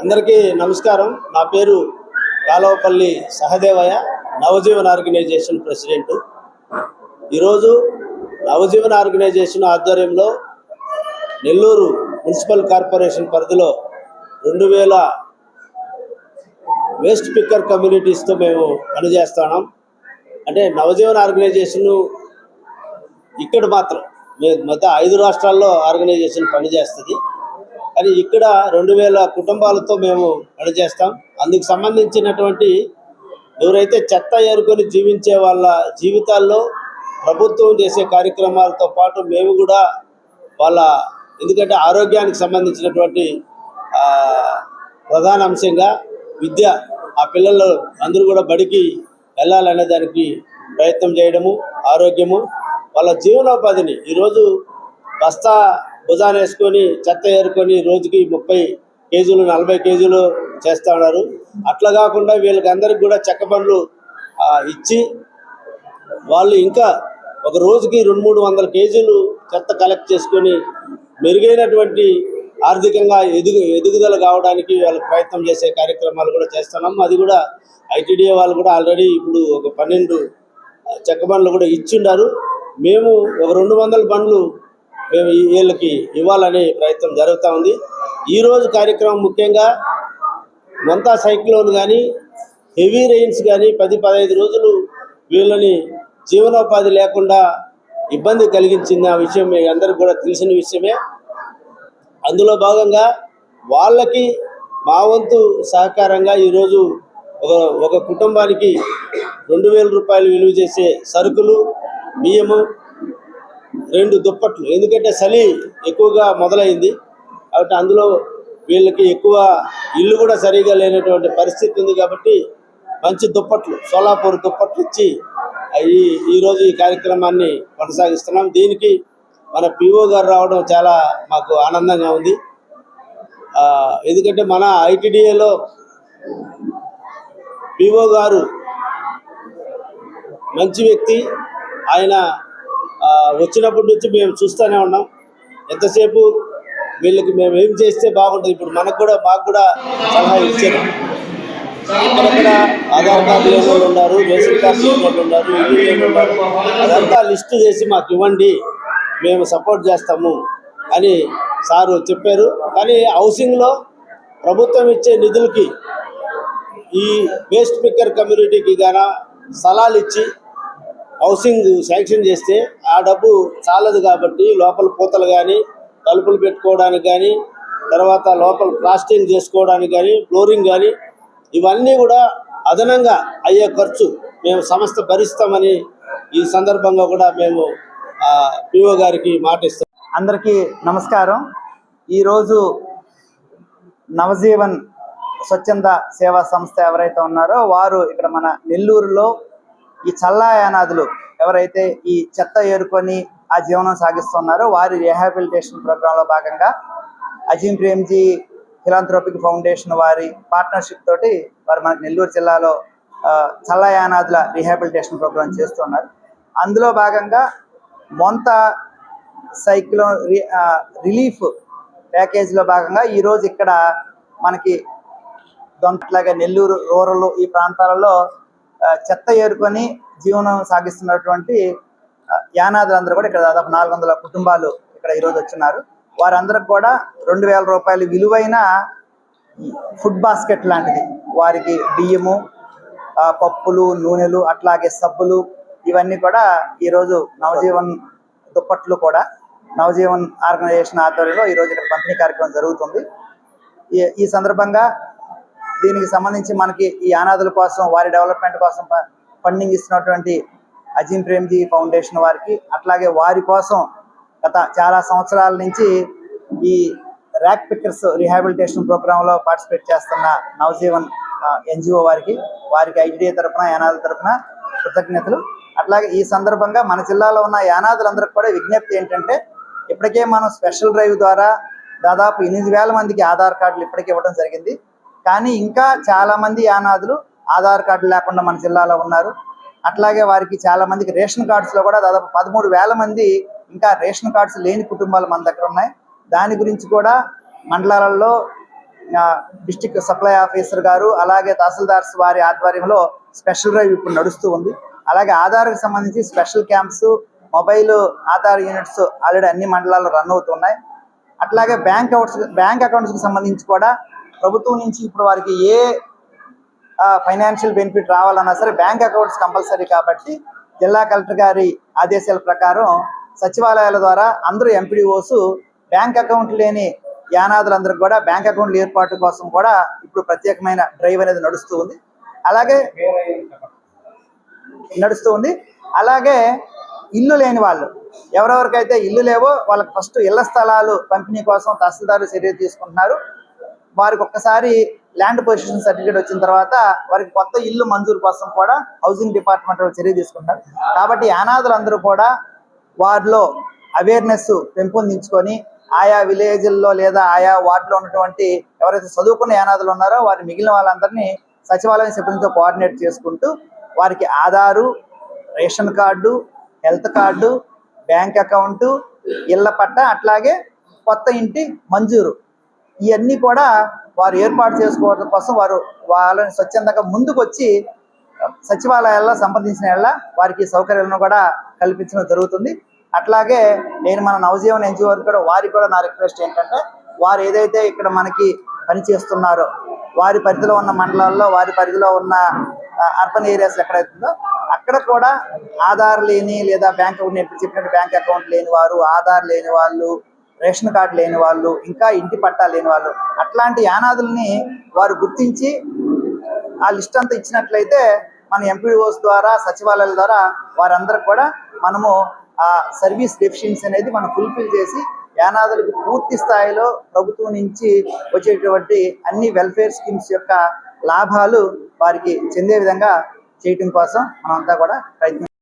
అందరికీ నమస్కారం. నా పేరు కాలవపల్లి సహదేవయ్య నవజీవన్ ఆర్గనైజేషన్ ప్రెసిడెంట్. ఈరోజు నవజీవన్ ఆర్గనైజేషన్ ఆధ్వర్యంలో నెల్లూరు మున్సిపల్ కార్పొరేషన్ పరిధిలో రెండు వేల వేస్ట్ పిక్కర్ కమ్యూనిటీస్తో మేము పనిచేస్తున్నాం. అంటే నవజీవన్ ఆర్గనైజేషన్ ఇక్కడ మాత్రం మొత్తం ఐదు రాష్ట్రాల్లో ఆర్గనైజేషన్ పనిచేస్తుంది. కానీ ఇక్కడ రెండు వేల కుటుంబాలతో మేము పనిచేస్తాం. అందుకు సంబంధించినటువంటి ఎవరైతే చెత్త ఏరుకొని జీవించే వాళ్ళ జీవితాల్లో ప్రభుత్వం చేసే కార్యక్రమాలతో పాటు మేము కూడా వాళ్ళ ఎందుకంటే ఆరోగ్యానికి సంబంధించినటువంటి ప్రధాన అంశంగా విద్య ఆ పిల్లలు అందరూ కూడా బడికి వెళ్ళాలనే దానికి ప్రయత్నం చేయడము ఆరోగ్యము వాళ్ళ జీవనోపాధిని. ఈరోజు బస్తా భుజాన వేసుకొని చెత్త ఏరుకొని రోజుకి ముప్పై కేజీలు నలభై కేజీలు చేస్తూ ఉన్నారు. అట్లా కాకుండా వీళ్ళకి అందరికి కూడా చెక్క బండ్లు ఇచ్చి వాళ్ళు ఇంకా ఒక రోజుకి రెండు మూడు వందల కేజీలు చెత్త కలెక్ట్ చేసుకొని మెరుగైనటువంటి ఆర్థికంగా ఎదుగు ఎదుగుదల కావడానికి వాళ్ళు ప్రయత్నం చేసే కార్యక్రమాలు కూడా చేస్తున్నాం. అది కూడా ఐటీడీఏ వాళ్ళు కూడా ఆల్రెడీ ఇప్పుడు ఒక పన్నెండు చెక్క బండ్లు కూడా ఇచ్చిండారు. మేము ఒక రెండు వందల బండ్లు మేము ఈ- వీళ్ళకి ఇవ్వాలనే ప్రయత్నం జరుగుతూ ఉంది. ఈరోజు కార్యక్రమం ముఖ్యంగా మంతా సైక్లోన్ కానీ హెవీ రెయిన్స్ కానీ పది పదహైదు రోజులు వీళ్ళని జీవనోపాధి లేకుండా ఇబ్బంది కలిగించింది ఆ విషయం మీ అందరికి కూడా తెలిసిన విషయమే. అందులో భాగంగా వాళ్ళకి మా వంతు సహకారంగా ఈరోజు ఒక ఒక కుటుంబానికి రెండు వేల రూపాయలు విలువ చేసే సరుకులు బియ్యము రెండు దుప్పట్లు. ఎందుకంటే చలి ఎక్కువగా మొదలైంది. కాబట్టి అందులో వీళ్ళకి ఎక్కువ ఇల్లు కూడా సరిగా లేనటువంటి పరిస్థితి ఉంది కాబట్టి మంచి దుప్పట్లు సోలాపూర్ దుప్పట్లు ఇచ్చి ఈ ఈరోజు ఈ కార్యక్రమాన్ని కొనసాగిస్తున్నాం. దీనికి మన పిఓ గారు రావడం చాలా మాకు ఆనందంగా ఉంది. ఎందుకంటే మన ఐటీడీఏలో పిఓ గారు మంచి వ్యక్తి. ఆయన వచ్చినప్పటి నుంచి మేము చూస్తూనే ఉన్నాం. ఎంతసేపు వీళ్ళకి మేము ఏం చేస్తే బాగుంటుంది? ఇప్పుడు మనకు కూడా మాకు కూడా సలహా ఇచ్చారు. ఆధార్ కార్డు లేని వాళ్ళు ఉన్నారు రేషన్ కార్డు లేని వాళ్ళు ఉన్నారు ఇల్లు లేని ఉన్నారు. అదంతా లిస్టు చేసి మాకు ఇవ్వండి మేము సపోర్ట్ చేస్తాము అని సారు చెప్పారు. కానీ హౌసింగ్లో ప్రభుత్వం ఇచ్చే నిధులకి ఈ వేస్ట్ పిక్కర్ కమ్యూనిటీకి గాన స్థలాలు ఇచ్చి హౌసింగ్ శాంక్షన్ చేస్తే ఆ డబ్బు చాలదు కాబట్టి లోపల పూతలు కానీ తలుపులు పెట్టుకోవడానికి కానీ తర్వాత లోపల ప్లాస్టింగ్ చేసుకోవడానికి కానీ ఫ్లోరింగ్ కానీ ఇవన్నీ కూడా అదనంగా అయ్యే ఖర్చు మేము సంస్థ భరిస్తామని ఈ సందర్భంగా కూడా మేము పిఓ గారికి మాటిస్తాం అందరికీ నమస్కారం. ఈరోజు నవజీవన్ స్వచ్ఛంద సేవా సంస్థ ఎవరైతే ఉన్నారో వారు ఇక్కడ మన నెల్లూరులో ఈ చల్లాయానాదులు ఎవరైతే ఈ చెత్త ఏరుకొని ఆ జీవనం సాగిస్తున్నారో వారి రిహాబిలిటేషన్ ప్రోగ్రాంలో భాగంగా అజీం ప్రేమ్జీ ఫిలాంథ్రోపిక్ ఫౌండేషన్ వారి పార్ట్నర్షిప్ తోటి వారు మనకి నెల్లూరు జిల్లాలో చల్ల చల్లాయానాదుల రిహాబిలిటేషన్ ప్రోగ్రాం చేస్తున్నారు. అందులో భాగంగా మొంత సైక్లో రి- రిలీఫ్ ప్యాకేజీలో భాగంగా ఈరోజు ఇక్కడ మనకి దొంతలాగా నెల్లూరు రూరల్ ఈ ప్రాంతాలలో చెత్త ఏరుకొని జీవనం సాగిస్తున్నటువంటి ఆ, యానాదులందరూ కూడా ఇక్కడ దాదాపు నాలుగు వందల కుటుంబాలు ఇక్కడ ఈరోజు వచ్చినారు. వారందరికి కూడా రెండు వేల రూపాయలు విలువైన ఫుడ్ బాస్కెట్ లాంటిది. వారికి బియ్యము ఆ, పప్పులు నూనెలు అట్లాగే సబ్బులు ఇవన్నీ కూడా ఈరోజు నవజీవన్ దుప్పట్లు కూడా నవజీవన్ ఆర్గనైజేషన్ ఆధ్వర్యంలో ఈరోజు ఇక్కడ పంపిణీ కార్యక్రమం జరుగుతుంది. ఈ- ఈ సందర్భంగా దీనికి సంబంధించి మనకి ఈ అనాథుల కోసం వారి డెవలప్మెంట్ కోసం ఫండింగ్ ఇస్తున్నటువంటి అజీం ప్రేమ్జీ ఫౌండేషన్ వారికి అట్లాగే వారి కోసం గత చాలా సంవత్సరాల నుంచి ఈ ర్యాక్ పిక్కర్స్ రిహాబిలిటేషన్ ప్రోగ్రాంలో పార్టిసిపేట్ చేస్తున్న నవజీవన్ ఎన్జిఓ వారికి వారికి ఐటీడీ తరఫున యానాదుల తరఫున కృతజ్ఞతలు. అట్లాగే ఈ సందర్భంగా మన జిల్లాలో ఉన్న యానాదులందరికీ కూడా విజ్ఞప్తి ఏంటంటే ఇప్పటికే మనం స్పెషల్ డ్రైవ్ ద్వారా దాదాపు ఎనిమిది వేల మందికి ఆధార్ కార్డులు ఇప్పటికే ఇవ్వడం జరిగింది. కానీ ఇంకా చాలామంది యానాదులు ఆధార్ కార్డు లేకుండా మన జిల్లాలో ఉన్నారు. అట్లాగే వారికి చాలా మందికి రేషన్ కార్డ్స్లో కూడా దాదాపు పదమూడు వేల మంది ఇంకా రేషన్ కార్డ్స్ లేని కుటుంబాలు మన దగ్గర ఉన్నాయి. దాని గురించి కూడా మండలాలలో డిస్టిక్ సప్లై ఆఫీసర్ గారు అలాగే తహసీల్దార్స్ వారి ఆధ్వర్యంలో స్పెషల్ డ్రైవ్ ఇప్పుడు నడుస్తూ ఉంది. అలాగే ఆధార్కి సంబంధించి special camps mobile Aadhaar units already అన్ని మండలాల్లో రన్ అవుతున్నాయి. అట్లాగే బ్యాంక్ అకౌంట్స్ బ్యాంక్ అకౌంట్స్కి సంబంధించి కూడా ప్రభుత్వం నుంచి ఇప్పుడు వారికి ఏ ఫైనాన్షియల్ బెనిఫిట్ రావాలన్నా సరే బ్యాంక్ అకౌంట్స్ కంపల్సరీ కాబట్టి జిల్లా కలెక్టర్ గారి ఆదేశాల ప్రకారం సచివాలయాల ద్వారా అందరూ ఎంపీడీఓస్ బ్యాంక్ అకౌంట్ లేని యానాదులందరికీ కూడా బ్యాంక్ అకౌంట్ల ఏర్పాటు కోసం కూడా ఇప్పుడు ప్రత్యేకమైన డ్రైవ్ అనేది నడుస్తూ ఉంది. అలాగే నడుస్తూ ఉంది. అలాగే ఇల్లు లేని వాళ్ళు ఎవరెవరికైతే ఇల్లు లేవో వాళ్ళకి ఫస్ట్ ఇళ్ళ స్థలాలు పంపిణీ కోసం తహసీల్దారు చర్య తీసుకుంటున్నారు. వారికి ఒక్కసారి ల్యాండ్ పొజిషన్ సర్టిఫికేట్ వచ్చిన తర్వాత వారికి కొత్త ఇల్లు మంజూరు కోసం కూడా హౌసింగ్ డిపార్ట్మెంట్ చర్య తీసుకుంటారు. కాబట్టి అనాథులందరూ కూడా వారిలో అవేర్నెస్ పెంపొందించుకొని ఆయా విలేజ్ల్లో లేదా ఆయా వార్డులో ఉన్నటువంటి ఎవరైతే చదువుకున్న యానాదులు ఉన్నారో వారి మిగిలిన వాళ్ళందరినీ సచివాలయం సిబ్బందితో కోఆర్డినేట్ చేసుకుంటూ వారికి Aadhaar ration card health card bank account ఇళ్ళ పట్ట అట్లాగే కొత్త ఇంటి మంజూరు ఇవన్నీ కూడా వారు ఏర్పాటు చేసుకోవడం కోసం వారు వాళ్ళని స్వచ్ఛందంగా ముందుకు వచ్చి సచివాలయాల్లో సంప్రదించిన యెడల వారికి సౌకర్యాలను కూడా కల్పించడం జరుగుతుంది. అట్లాగే నేను మన నవజీవన్ ఎన్జిఓ కూడా వారికి కూడా నా రిక్వెస్ట్ ఏంటంటే వారు ఏదైతే ఇక్కడ మనకి పని చేస్తున్నారో వారి పరిధిలో ఉన్న మండలాల్లో వారి పరిధిలో ఉన్న అర్బన్ ఏరియాస్ ఎక్కడైతుందో అక్కడ కూడా ఆధార్ లేని లేదా బ్యాంక్ నేను చెప్పినట్టు బ్యాంక్ అకౌంట్ లేని వారు ఆధార్ లేని వాళ్ళు రేషన్ కార్డు లేని వాళ్ళు ఇంకా ఇంటి పట్టా లేని వాళ్ళు అట్లాంటి యానాదుల్ని వారు గుర్తించి ఆ లిస్ట్ అంతా ఇచ్చినట్లయితే మన ఎంపీడీఓస్ ద్వారా సచివాలయాల ద్వారా వారందరికి కూడా మనము ఆ సర్వీస్ డెఫిషియన్సీ అనేది మనం ఫుల్ఫిల్ చేసి యానాదులకు పూర్తి స్థాయిలో ప్రభుత్వం నుంచి వచ్చేటువంటి అన్ని వెల్ఫేర్ స్కీమ్స్ యొక్క లాభాలు వారికి చెందే విధంగా చేయటం కోసం మనమంతా కూడా ప్రయత్నం